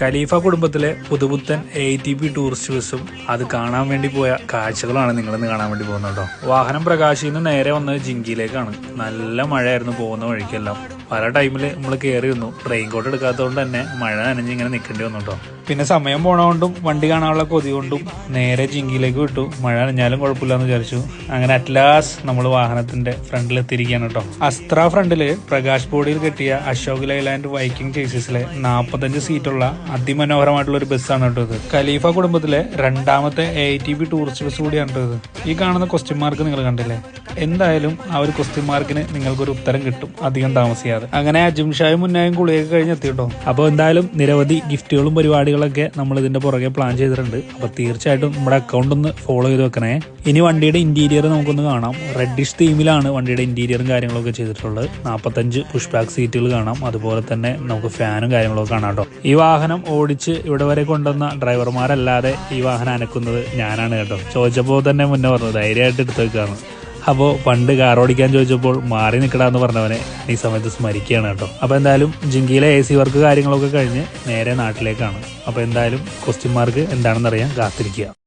ഖലീഫ കുടുംബത്തിലെ പുതുപുത്തൻ A T P tourist ബസ്സും അത് കാണാൻ വേണ്ടി പോയ കാഴ്ചകളാണ് നിങ്ങളിന്ന് കാണാൻ വേണ്ടി പോകുന്നത് കേട്ടോ. വാഹനം പ്രകാശിൽ നിന്ന് നേരെ വന്നത് ജിങ്കിയിലേക്കാണ് നല്ല മഴയായിരുന്നു പോകുന്ന വഴിക്കെല്ലാം. പല ടൈമിൽ നമ്മൾ കയറി വന്നു ട്രെയിൻ കോട്ട് എടുക്കാത്തതുകൊണ്ട് തന്നെ മഴ നനഞ്ഞ് ഇങ്ങനെ നിൽക്കേണ്ടി വന്നു കേട്ടോ പിന്നെ സമയം പോണതുകൊണ്ടും വണ്ടി കാണാനുള്ള കൊതി കൊണ്ടും നേരെ ജിങ്കിയിലേക്ക് വിട്ടു. മഴ നനഞ്ഞാലും കുഴപ്പമില്ലെന്ന് വിചാരിച്ചു. അങ്ങനെ അറ്റ്ലാസ് നമ്മൾ വാഹനത്തിന്റെ ഫ്രണ്ടിൽ എത്തിയിരിക്കുകയാണ് കേട്ടോ അസ്ത്ര ഫ്രണ്ടിൽ പ്രകാശ് ബോഡിയിൽ കെട്ടിയ അശോക് ലൈലാൻഡ് വൈക്കിംഗ് ചേസിസിലെ നാൽപ്പത്തഞ്ച് സീറ്റുള്ള അതിമനോഹരമായിട്ടുള്ള ഒരു ബസ്സാണ് കേട്ടോ ഇത്. ഖലീഫ കുടുംബത്തിലെ രണ്ടാമത്തെ A T B tourist bus കൂടിയാണ് കേട്ടോ ഇത്. ഈ കാണുന്ന ക്വസ്റ്റ്യൻ മാർക്ക് നിങ്ങൾ കണ്ടില്ലേ? എന്തായാലും ആ ഒരു ക്വസ്റ്റ്യൻ മാർക്കിന് നിങ്ങൾക്കൊരു ഉത്തരം കിട്ടും. അധികം താമസിയാതെ. അങ്ങനെ അജിംഷായും മുന്നായും കുളിയൊക്കെ കഴിഞ്ഞ് എത്തി കേട്ടോ അപ്പോൾ എന്തായാലും നിരവധി ഗിഫ്റ്റുകളും പരിപാടികളൊക്കെ നമ്മൾ ഇതിന്റെ പുറകെ പ്ലാൻ ചെയ്തിട്ടുണ്ട്. അപ്പോൾ തീർച്ചയായിട്ടും നമ്മുടെ അക്കൗണ്ട് ഒന്ന് ഫോളോ ചെയ്ത് വെക്കണേ. ഇനി വണ്ടിയുടെ ഇന്റീരിയർ നമുക്കൊന്ന് കാണാം. റെഡിഷ് തീമിലാണ് വണ്ടിയുടെ ഇന്റീരിയറും കാര്യങ്ങളൊക്കെ ചെയ്തിട്ടുള്ളത്. നാൽപ്പത്തഞ്ച് പുഷ് ബാക്ക് സീറ്റുകൾ കാണാം. അതുപോലെ തന്നെ നമുക്ക് ഫാനും കാര്യങ്ങളൊക്കെ കാണാം കേട്ടോ. ഈ വാഹനം ഓടിച്ച് ഇവിടെ വരെ കൊണ്ടുവന്ന ഡ്രൈവർമാരല്ലാതെ ഈ വാഹനം അനക്കുന്നത് ഞാനാണ് കേട്ടോ. ചോദിച്ചപ്പോൾ തന്നെ മുന്നേ പറഞ്ഞു ധൈര്യമായിട്ട് എടുത്തു വെക്കാണ് അപ്പോൾ പണ്ട് കാർ ഓടിക്കാൻ ചോദിച്ചപ്പോൾ മാറി നിൽക്കടാന്ന് പറഞ്ഞവനെ ഈ സമയത്ത് സ്മരിക്കുകയാണ് കേട്ടോ. അപ്പോൾ എന്തായാലും ജിങ്കിയിലെ എ സി വർക്ക് കാര്യങ്ങളൊക്കെ കഴിഞ്ഞ് നേരെ നാട്ടിലേക്കാണ്. അപ്പോൾ എന്തായാലും ക്വസ്റ്റ്യൻ മാർക്ക് എന്താണെന്ന് അറിയാൻ കാത്തിരിക്കുക.